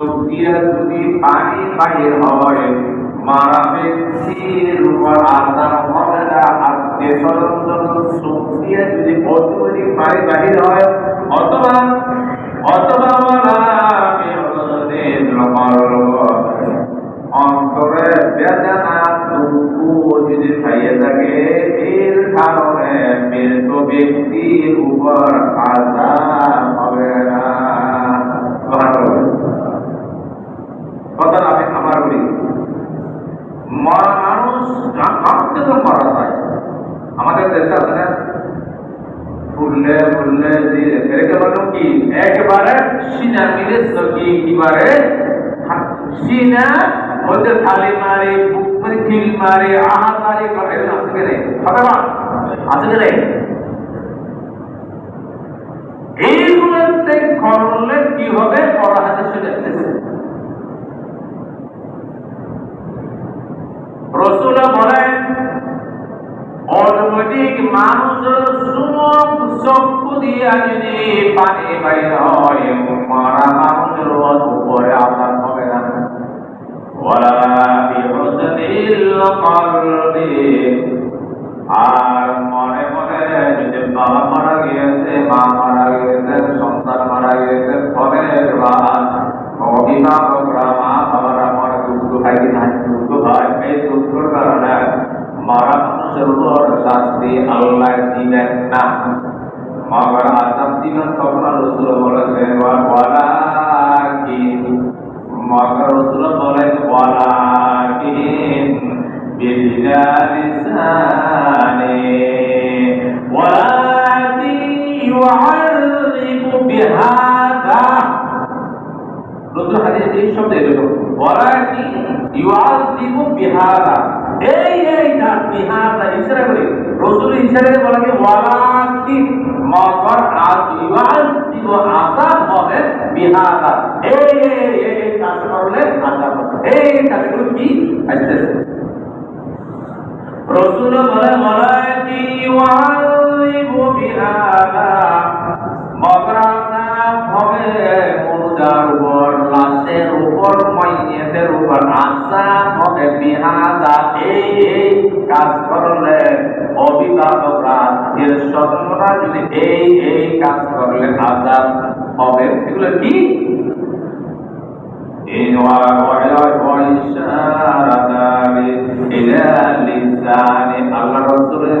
দিয়ে যদি পানি বাহির হয় মারা ব্যক্তির উপর আজাব হবে না আজকে পর্যন্ত চোখ যদি অত্যধিক পানি বাহির হয়, অথবা অথবা অন্তরে বেদনা দুঃখ যদি খাইয়ে থাকে এর কারণে মৃত ব্যক্তির উপর আজাব হবে না সুবহানাল্লাহ। কথাটা আমি আমার বলি মরা মানুষ ভাবতে তো মরা যায় আমাদের দেশে আছে ফুললে ফুললে দিয়ে ফেরেকে বললাম কি, একবারে সিনা মিলে সকি কিবারে সিনা, মধ্যে থালি মারে মানে খিল মারে আহা মারে এগুলো আছে কে নেই? কথা বল আছে কে নেই? এইগুলোতে করলে কি হবে? পড়া হাতে চলে আসতেছে। রসুল বলেন অটোমেটিক মানুষের সুমক চক্ষু দিয়া যদি পানি বাইর হয়, মারা মানুষের উপরে আঘাত হবে না। আর মনে মনে যদি বাবা মারা গিয়েছে, মা মারা গিয়েছে, সন্তান মারা গিয়েছে, ফলের বাদ অভিভাবকরা মা বাবারা মনে দুঃখ খাই না দুঃখ হয় এই দুঃখের কারণে মারা মানুষের উপর শাস্তি আল্লাহ দিলেন না মগর আজাব দিবেন তখন রসুল বলেছেন ওয়ালা কি মগর রসুল বলেন ওয়ালা কি بلسانه ولكن يعذب بهذا নতুন হাদিস এই শব্দ ওয়ালাকি ইউআযিবু বিহাদা। এই এই, না, বিহাদা ইশারা করে। বলে ওয়ালাকি মাকার আজ ইউআযিবু আযাব হবে বিহাদা। এই এই এই কাজ এই কাজগুলো কি আসতেছে? রসুল বলে ইউআযিবু বিহাদা। মগরানা তাদের উপর হবে বিহাদা এই এই কাজ করলে অভিভাবকরা এর যদি এই এই কাজ করলে আজাদ হবে। এগুলো কি? আল্লাহ রসুলের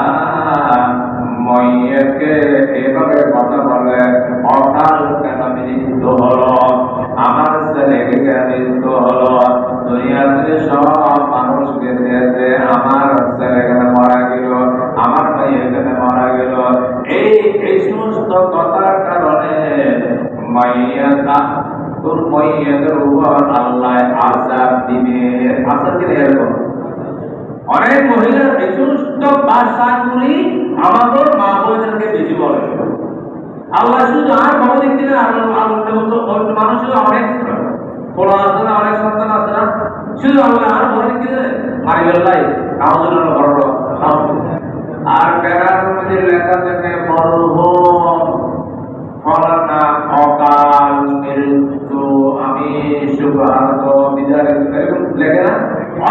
তোর মইয়াদের উপর আল্লাহ আজাব দিবে। আজাব দিলে এরকম। অনেক মহিলা সমস্ত ভাষাগুলি আমাদের মা বোনদেরকে বেশি বলে। আল্লাহ শুধু আর ভালো দেখতে না মানুষের অনেক পোলা আছে না অনেক সন্তান আছে না। শুধু আল্লাহ আর ভালো দেখতে মারি বেল্লাই আমাদের বড় আর প্যারার মধ্যে লেখা থাকে মরহুম ফলানা অকাল মৃত্যু আমি সুভারত বিদায় এরকম লেখে না।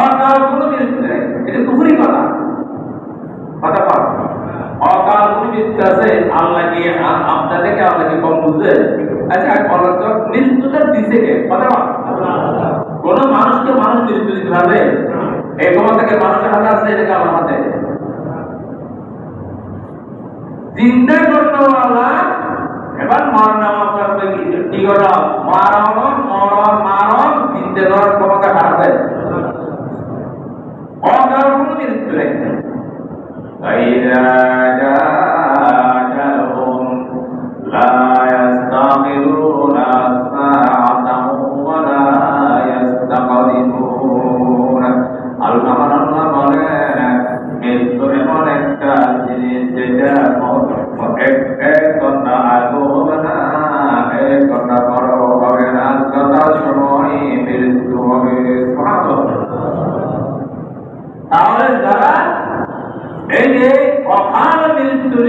অকাল কোনো মৃত্যু নেই। এটা কুফুরি কথা। কথা বল অকাল কোনো মৃত্যু আছে, আল্লাহ কি আপনাদেরকে আল্লাহ কি কম বুঝে? আচ্ছা বলো তো মৃত্যুটা দিছে কে? কথা কোন মানুষকে মানুষ মৃত্যু দিতে পারবে? এই ক্ষমতাকে মানুষের হাতে আছে এটাকে আমার হাতে? জিন্দা করতে এবার মরণ নামা হলো মরণ মরণ মারণ চিন্তা করার ক্ষমতা হারাতে কোনো মৃত্যু নেই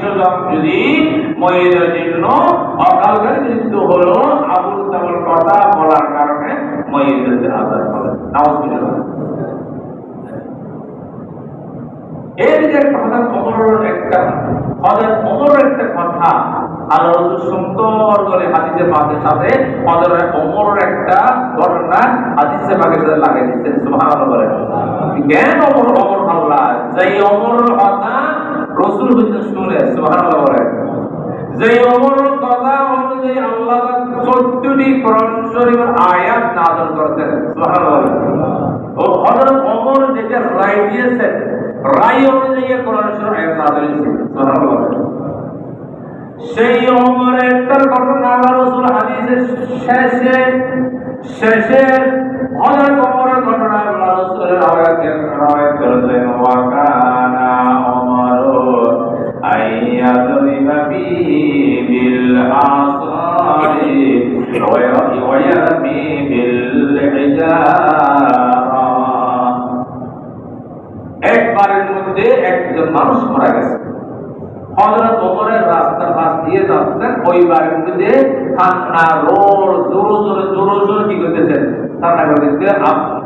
স্বজন যদি মহিলার জন্য অকালকার মৃত্যু হলো, আবুল তাবুল কথা বলার কারণে মহিলাদের আজাদ হবে। এর যে একটা হঠাৎ একটা, হঠাৎ অমরের একটা কথা আল্লাহ সুন্দর করে হাদিসে পাকের সাথে হজরের অমরের একটা ঘটনা হাদিসে পাকের সাথে লাগিয়ে দিচ্ছেন, সুবহানাল্লাহ বলে কেন অমর অমর আল্লাহ? যেই অমরের কথা রসুল হইতে শুনে, সুবহানাল্লাহ বলে। যে অমর কথা অনুযায়ী আল্লাহ চোদ্দটি কোরআন শরীফের আয়াত নাযিল করেছেন ও ওমর যেটা রায় দিয়েছেন, রায় অনুযায়ী কোরআন শরীফ আয়াত একটা ঘটনা আল্লাহ রাসূল হাদিসের শেষে শেষে হযরত ওমরের ঘটনা আল্লাহ রাসূলের আয়াতে করেছেন, ওয়া কানা ওমরু আইয়াদরিবা বি বিল আসারি ওয়ায়ারমি একবারের মধ্যে একজন মানুষ মারা গেছে। হযরত ওমরের রাস্তার পাশ দিয়ে যাচ্ছেন ওই বাড়ির মধ্যে কান্না রোল জোরে জোরে জোরে জোরে কি করতেছেন? কান্না করতেছে আম-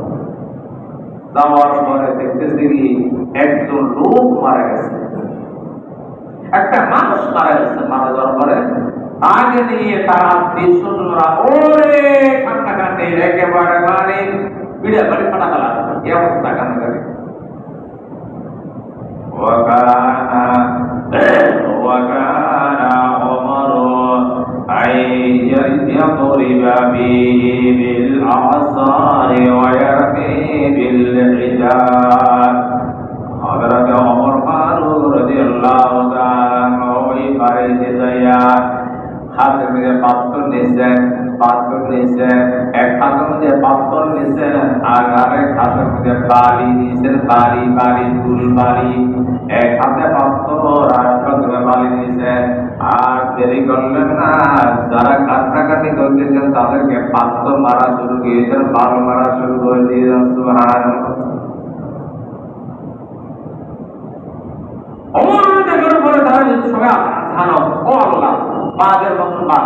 যাওয়ার পরে দেখতেছি কি একজন লোক মারা গেছে। একটা মানুষ মারা গেছে, মারা যাওয়ার পরে আগে নিয়ে তার আত্মীয় স্বজনরা ওরে ঠান্ডা কান্ডে একেবারে মানে বিড়ে মানে বাড়ি ফাটা ফেলা এই অবস্থা কান্না করে ওয়াকা ওয়াকা يضرب به بالأعصار ويرميه بالعتاب حضرت عمر فاروق رضي رضی اللہ تعالیٰ عنہ فرج دیا حضرت قبط نسل পাথর নিয়েছেন এক হাতের মধ্যে পাথর নিয়েছেন আর আরেক হাতের মধ্যে বালি নিয়েছেন বালি বালি ফুল বালি এক হাতে পাথর আর হাতে বালি নিয়েছেন আর দেরি করলেন না, যারা কাটাকাটি করতেছেন, তাদেরকে পাথর মারা শুরু করেছেন, বাল মারা শুরু করে দিয়েছেন, সুবহানাল্লাহ। অমর পরে তারা সবাই জানো, ও আল্লাহ বাঘের মতন বাঘ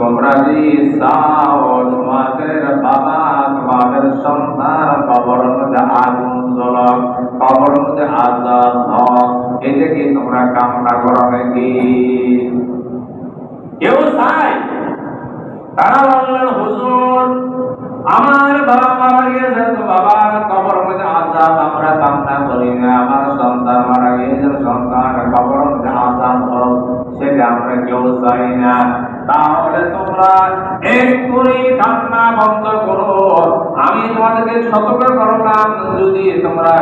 তোমরা যদি চাও তোমাদের বাবা, তোমাদের সন্তান, কবর মধ্যে আগুন জ্বলক, কবর মধ্যে আজাদ হক। এটা তোমরা কামনা করো নাকি? কেউ চায়? তারা বললেন, হুজুর, আমার বাবা মারা গিয়েছে তো বাবার কবর মধ্যে আজাদ আমরা কামনা করি না। আমার সন্তান মারা গিয়েছে, সন্তান কবর মধ্যে আজাদ হোক। সেটা আমরা কেউ চাই না। তাহলে আমি তোমাদেরকে সতর্ক করলাম, যদি তোমরা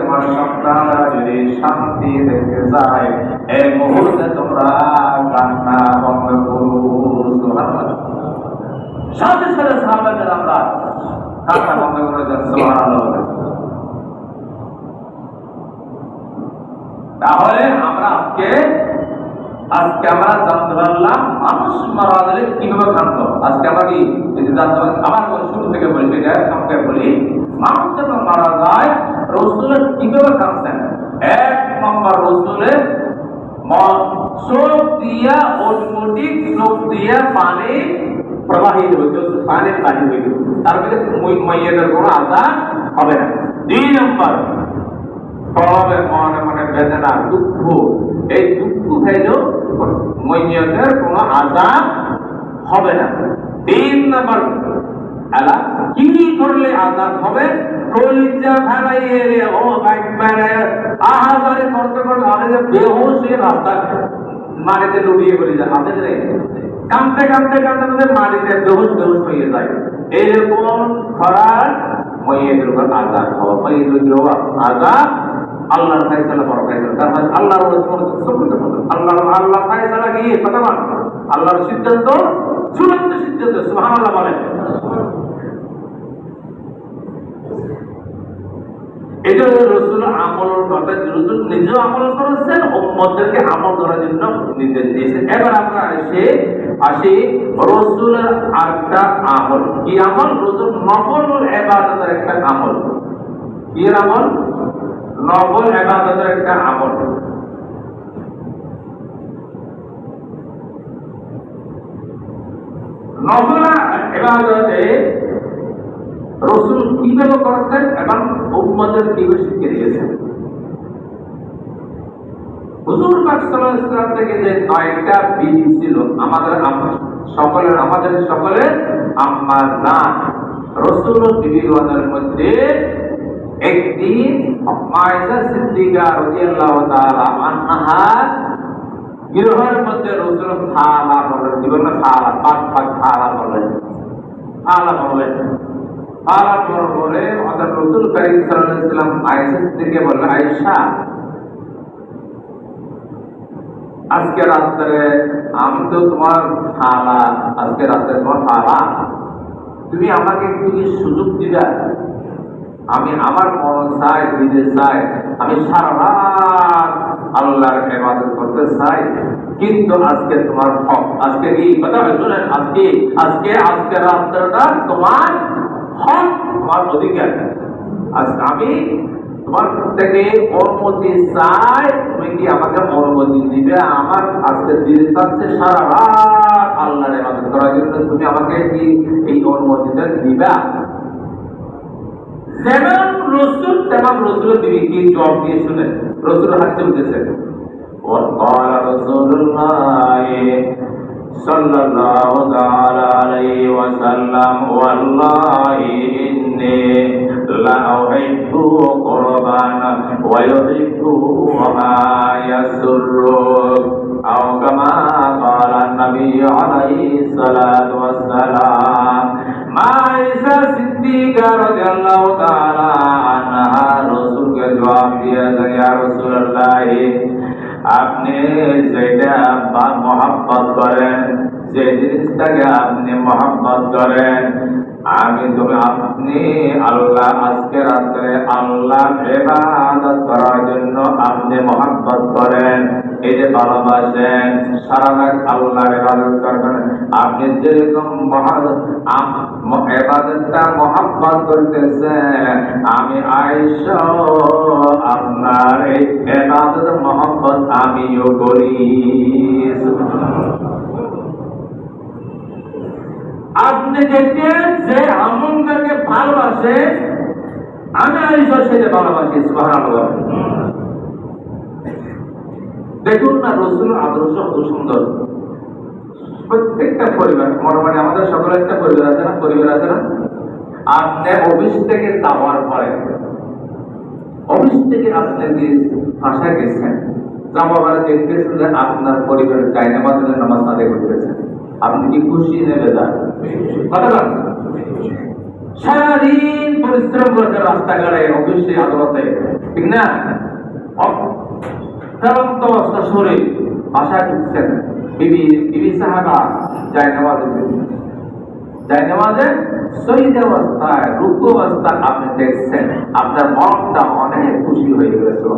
তোমার সন্তানরা যদি শান্তি দেখতে চায়, এই মুহূর্তে তোমরা কান্না বন্ধ করো। তাহলে আমরা আজকে আজকে আমরা জানতে পারলাম, মানুষ মারা গেলে কীভাবে কাঁদতো আজকে আমরা কি জানতে পারলাম, আবার শুরু থেকে বলি, সেটা সংক্ষেপে বলি। মানুষ যখন মারা যায়, রসুলের কীভাবে কাঁদছেন এক নম্বর রসুলের চোখ দিয়া অটোমেটিক চোখ দিয়া পানি প্রবাহিত হইতে পানি বাহির হইতে তারপরে মাইয়েদের কোনো আজাদ হবে না। দুই নম্বর, প্রভাবের মনে মনে বেদনা, দুঃখ এই দুঃখ খাইলেও মৈয়তের কোনো আজাদ হবে না। তিন নম্বর কি করলে আজাদ হবে? কলিজা রে, ও আহাজারে করতে করতে যে হয়ে রাস্তা মাটিতে লুটিয়ে পড়ে যায় আছে রে কাঁদতে কাঁদতে কাঁদতে কাঁদতে বেহুশ বেহুশ হয়ে যায়। এইরকম করার মইয়েদের উপর আজাদ হওয়া মইয়েদের উপর আজাদ আল্লাহর ফাইসালা বড় ফাইসালা তার মানে আল্লাহর আল্লাহ আল্লাহ ফাইসালা কি কথা মান আল্লাহর সিদ্ধান্ত, চূড়ান্ত সিদ্ধান্ত এটা রসুল আমল এবার আমরা আসি আমল। কি আমল? রসুল নফল এবাদতের একটা আমল। কি আমল? নফল এবাদতের একটা আমল। এবাদতে রসুল কীভাবে করতেন এবং উম্মদের শিখিয়ে দিয়েছেন? হুজুর থেকে যে বিধি ছিল আমাদের সকলের আমাদের সকলের আম্মা জান, রসুল বিবিগণের মধ্যে একদিন মায়েশা সিদ্দিকা রাদিয়াল্লাহু তাআলা গৃহের মধ্যে পাঁচ পাঁচ আমাদের করিম সাল্লাল্লাহু ওয়াসাল্লাম আয়েশা সিদ্দিকা আয়েশা, আজকে রাত্রে আমি তো তোমার খালা আজকে রাত্রে তোমার খালা তুমি আমাকে একটু সুযোগ দিবা? আমি আমার মন চাই, দিতে চাই। আমি সারা রাত আল্লাহর ইবাদত করতে চাই। কিন্তু আজকে তোমার হক। আজকে কি? কথা শুনেন। আজকে আজকে আজকে রাত্রটা তোমার হক, তোমার অধিকার। আজকে আমি তোমার থেকে অনুমতি চাই। তুমি কি আমাকে অনুমতি দিবে? আমার আজকে দিতে চাচ্ছে সারা রাত আল্লাহর ইবাদত করার জন্য। তুমি আমাকে কি এই অনুমতিটা দিবা? যেমন রসুল তেমন রসুল তিনি কি জবাব দিয়ে শুনেন রসুল হাসি উঠেছেন وقال رسول الله صلى الله تعالى عليه وسلم والله إني لأحب قربانا ويحب وما يسرك أو كما قال النبي عليه الصلاة والسلام মাইসা সিদ্দিকা রাদিয়াল্লাহু তাআলা আনহা রাসূলকে জবাব দিয়েছেন ইয়া রাসূলুল্লাহ, আপনি যেটা করেন, যে জিনিসটাকে আপনি মহাব্বত করেন, আমি তুমি, আপনি আল্লাহ, আজকে রাত্রে আল্লাহ ইবাদত করার জন্য আপনি মহাব্বত করেন। এই যে ভালোবাসেন সারা রাত আল্লাহর ইবাদত করবেন। আপনি যেরকম এবাদতটা মহাব্বত করতেছেন, আমি আইস আপনার এই এবাদত মহব্বত আমিও করি। আপনি দেখছেন যে আমনটাকে ভালোবাসে, আমি আইসা সেটা ভালোবাসি, সুবহানাল্লাহ। দেখুন না রসুল আদর্শ কত সুন্দর। প্রত্যেকটা পরিবার, মোটামুটি আমাদের সকলের একটা পরিবার আছে না? পরিবার আছে না? আপনি অফিস থেকে যাওয়ার পরে, অফিস থেকে আপনি যে ভাষা গেছেন, যাওয়ার পরে দেখতেছেন যে আপনার পরিবার চাইনা মাধ্যমে নামাজ আদায় করতেছেন আপনি কি খুশি নেবে যান সারাদিন পরিশ্রম করেছে রাস্তাঘাটে, অফিসে, আদালতে, ঠিক না? অবস্থা ভাষা ঢুকছেন। বিবি বিবি সাহাবা শহীদ অবস্থায় আপনি দেখছেন। আপনার মনটা অনেক খুশি হয়ে গেছে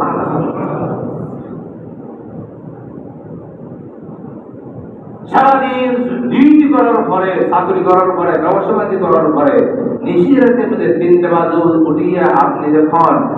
সারাদিন ডিউটি করার পরে, চাকরি করার পরে, ব্যবসা করার পরে নিশিরাতে তিনটে বাজে উঠিয়ে আপনি যখন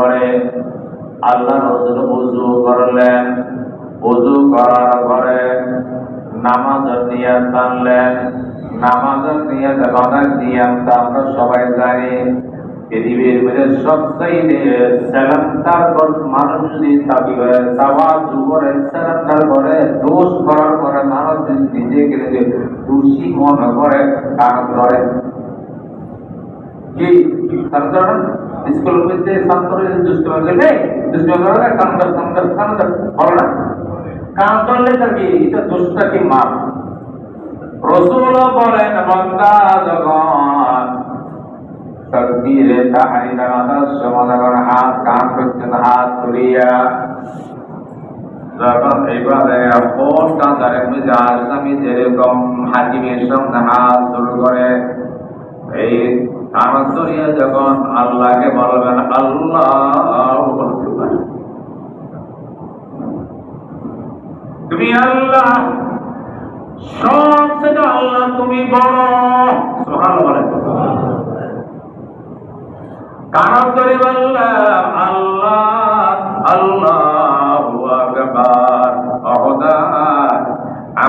আল্লাহ রাসূল ওযু করলেন ওযু করার পরে নামাজের নিয়ত বানলেন নামাজের নিয়ত বানার নিয়ত আমরা সবাই জানি, পৃথিবীর মধ্যে পর মানুষ যদি দাবি করে করে দোষ করার পরে মানুষ যদি নিজেকে নিজে দোষী মনে করে কারণ ধরে। কি? কারণ ধরেন স্কুল মধ্যে ছাত্র দুষ্টমি করলে দুষ্টমি করে কারণ ধর কারণ ধর কারণ ধর বলো না? কারণ ধরলে তার কি? এটা দোষটা কি মাপ? রসুল বলেন, বন্দা যখন তকবীরে তাহরিমা আদার সময় হাত, কান পর্যন্ত হাত তুলিয়া যখন এইভাবে পোস্ট আচারে মধ্যে আসামি যেরকম হাকিমের সঙ্গে হাত শুরু করে এই যখন আল্লাহকে বলবেন, আল্লাহ তুমি আল্লাহ সবচেয়ে আল্লাহ তুমি বড়। সুবহানাল্লাহ বলেন। কারণ আল্লাহ আল্লাহ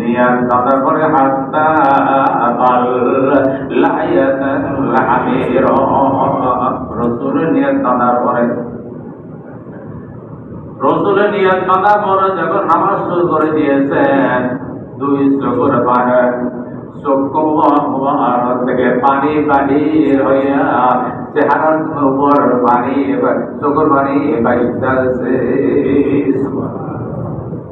নিয়ত টানার পরে। হাত্তা টানার পরে রসুলের যখন নামাজ শুরু করে দিয়েছেন, দুই চোখের থেকে পানি পানি হইয়া চেহারার উপর পানি, চোখের পানি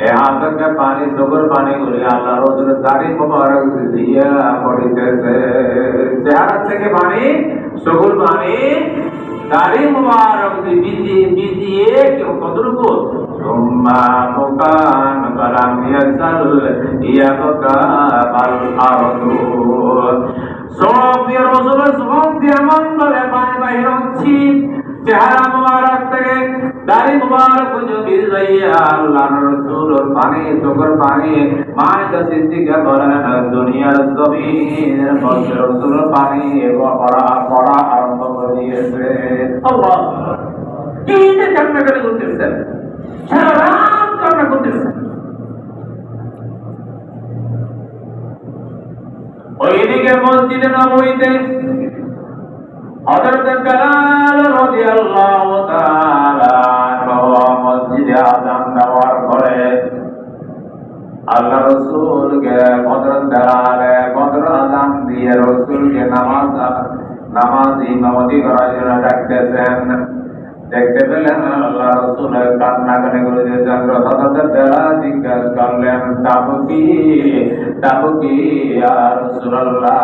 यहाँ तक में पानी सुगर पानी गुली अल्लाह रोज दाढ़ी मुबारक दिया पड़ी से চেহারা থেকে পানি সুগুর পানি, দাড়ি মুবারক বিজিয়ে বিজিয়ে কেউ কতটুকু সুম্মা মুকান কালাম ইয়াসাল ইয়াবকা বাল আরদু। সব দিয়ে রসুলের সব দিয়ে মন করে পানি বাহির হচ্ছি। চেহারা মুবারক থেকে দাড়ি মুবারক পর্যন্ত ভিজাইয়া আল্লাহ রসুল পানি চোখের পানি মায়ের সিদ্দিকে বলেন, দুনিয়ার জমিনের মধ্যে রসুল পানি পড়া পড়া আরম্ভ করে দিয়েছে কি যে কান্নাকাটি করতেছেন সারা কান্না করতেছেন। ওইদিকে মসজিদে নবীতে হযরত বেলাল রাদিয়াল্লাহু তাআলা মসজিদে আযান দেওয়ার পরে আল্লাহ রসুলকে বদর দেওয়ালে বদর আজান দিয়ে রসুলকে নামাজ নামাজ ইমামতি করার জন্য ডাকতেছেন। দেখতে পেলেন আল্লাহ রসুল কান্নাকানি করে দিয়েছেন। হঠাৎ বেলা জিজ্ঞাসা করলেন তাবু কি তাবু কি আর রসুল্লাহ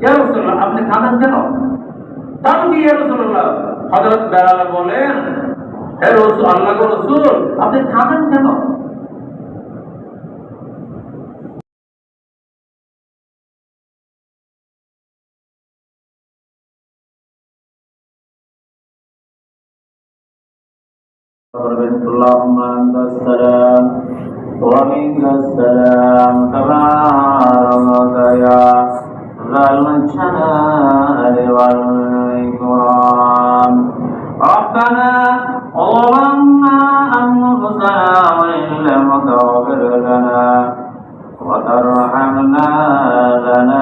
ইয়া রাসূলুল্লাহ আপনি কাঁদেন কেন তাও কি ইয়া রাসূলুল্লাহ হযরত বেলাল বলেন হে রাসূল আল্লাহ গো রাসূল আপনি কাঁদেন কেন اللهم انت السلام ومنك السلام تبارك يا ذا الجلال والاكرام ربنا ظلمنا انفسنا وان لم تغفر لنا وترحمنا لنكونن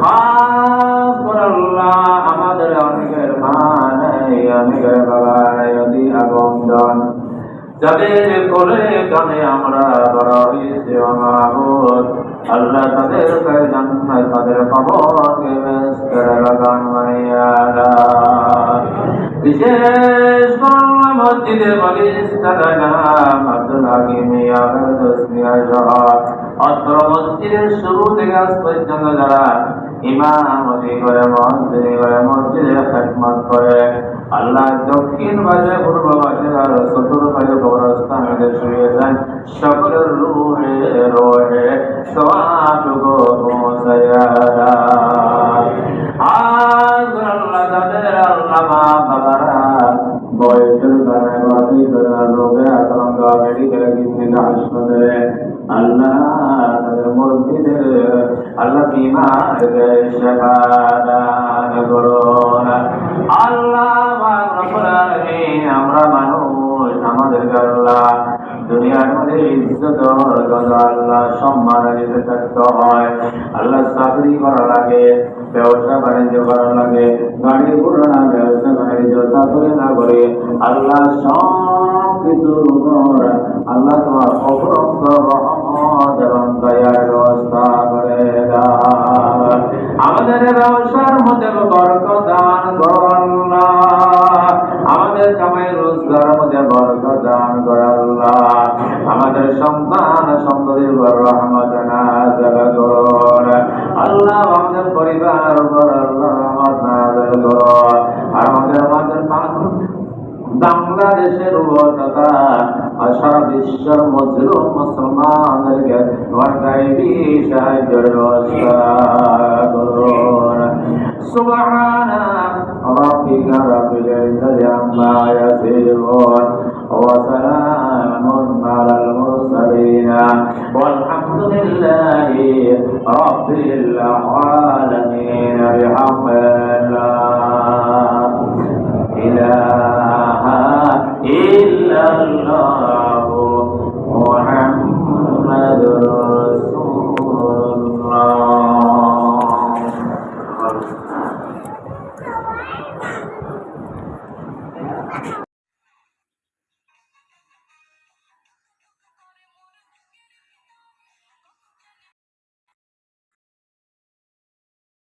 খাস করে আমাদের অনেকের মা নেই অনেকের বাবা নেই অতি যাদের কোলে কানে আমরা বড় হয়েছে মাহবুব আল্লাহ তাদের জান্নাত, তাদের কবরকে বেস্তার লাগান মানিয়ারা বিশেষ করে মসজিদে বলিস্তার নাম আব্দুল হাকিম ইয়াবের দোসমিয়া অত্র মসজিদের শুরু থেকে আজ পর্যন্ত যারা ইমামতি করে মসজিদে করে, মসজিদে খেদমত করে। আল্লাহ দক্ষিণ পাশে, পূর্ব পাশে আর চতুর পাশে কবরস্থান শুয়েছেন সকলের রুহে, রোহে সবাটুকু পৌঁছায়া আজ আল্লাহ, তাদের আল্লাহ বয়সের কারণে বাকি করে রোগে আক্রান্ত, মেডিকেলে কিন্তু হাসপাতালে আল্লাহ তাদের আল্লাহ আল্লাহ আমরা মানুষ, আমাদের আল্লাহ। দুনিয়ার মধ্যে সম্মান দিতে থাকতে হয়। আল্লাহ চাকরি করা লাগে। ব্যবসা বাণিজ্য করার লাগে গাড়ি ঘোড়া না ব্যবসা বাণিজ্য চাকরি না করে আল্লাহ সবকিছু আল্লাহ তোমার অপরন্ত রহমত এবং দয়ার ব্যবস্থা করে আমাদের ব্যবসার মধ্যে বরকদান করুন আমাদের কামাই রোজগার মধ্যে বরকদান করে আমাদের সন্তান সন্তানের রহমত না করুন। আল্লাহ আল্লাহ আমাদের বাংলাদেশের তথা সারা বিশ্বের মধ্যে মুসলমানের গাইবি সাহায্য